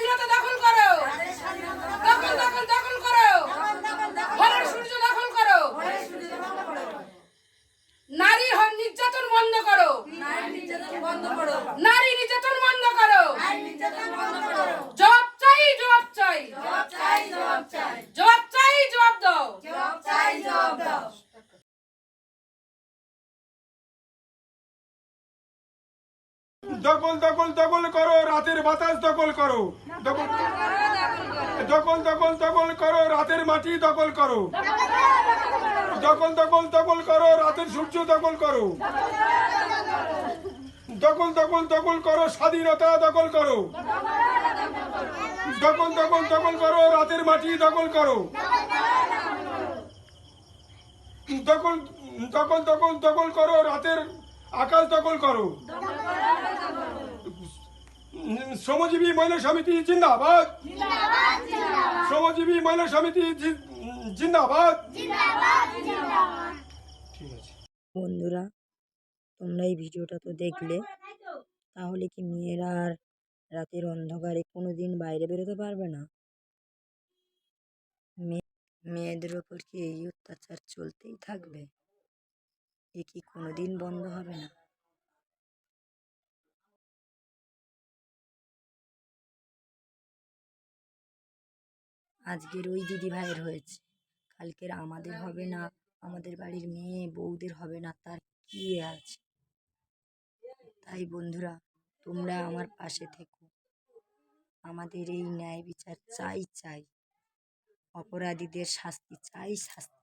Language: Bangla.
স্বাধীনতা দখল করো। দখল দখল দখল করো। ঘরের সূর্য দখল করো। নারী হন নির্যাতন বন্ধ করো। নারী নির্যাতন বন্ধ করো। জব চাই জব চাই। জবাব চাই জবাব চাই। দখল দখল দখল করো, রাতের বাতাস দখল করো। দখল দখল দখল করো, রাতের মাটি দখল করো। দখল দখল দখল করো, রাতের সূর্য দখল করো। দখল দখল দখল করো, স্বাধীনতা দখল করো। দখল দখল দখল করো, রাতের মাটি দখল করো। দখল দখল দখল দখল করো, রাতের আকাশ দখল করো। শ্রমজীবী মহিলা সমিতি জিন্দাবাদ। শ্রমজীবী মহিলা সমিতি জিন্দাবাদ। ঠিক আছে। বন্ধুরা তোমরা এই ভিডিওটা তো দেখলে। তাহলে কি মেয়েরা আর রাতের অন্ধকারে কোনো দিন বাইরে বেরোতে পারবে না? মেয়ে- মেয়েদের ওপর কি এই অত্যাচার চলতেই থাকবে? এ কি কোনো দিন বন্ধ হবে না? আজকের ওই দিদিভাইয়ের হয়েছে। কালকের আমাদের হবে না, আমাদের বাড়ির মেয়ে, বউদের হবে না, তার কী আছে? তাই বন্ধুরা, তোমরা আমার পাশে থেকো। আমাদের এই ন্যায় বিচার চাই চাই। অপরাধীদের শাস্তি চাই, শাস্তি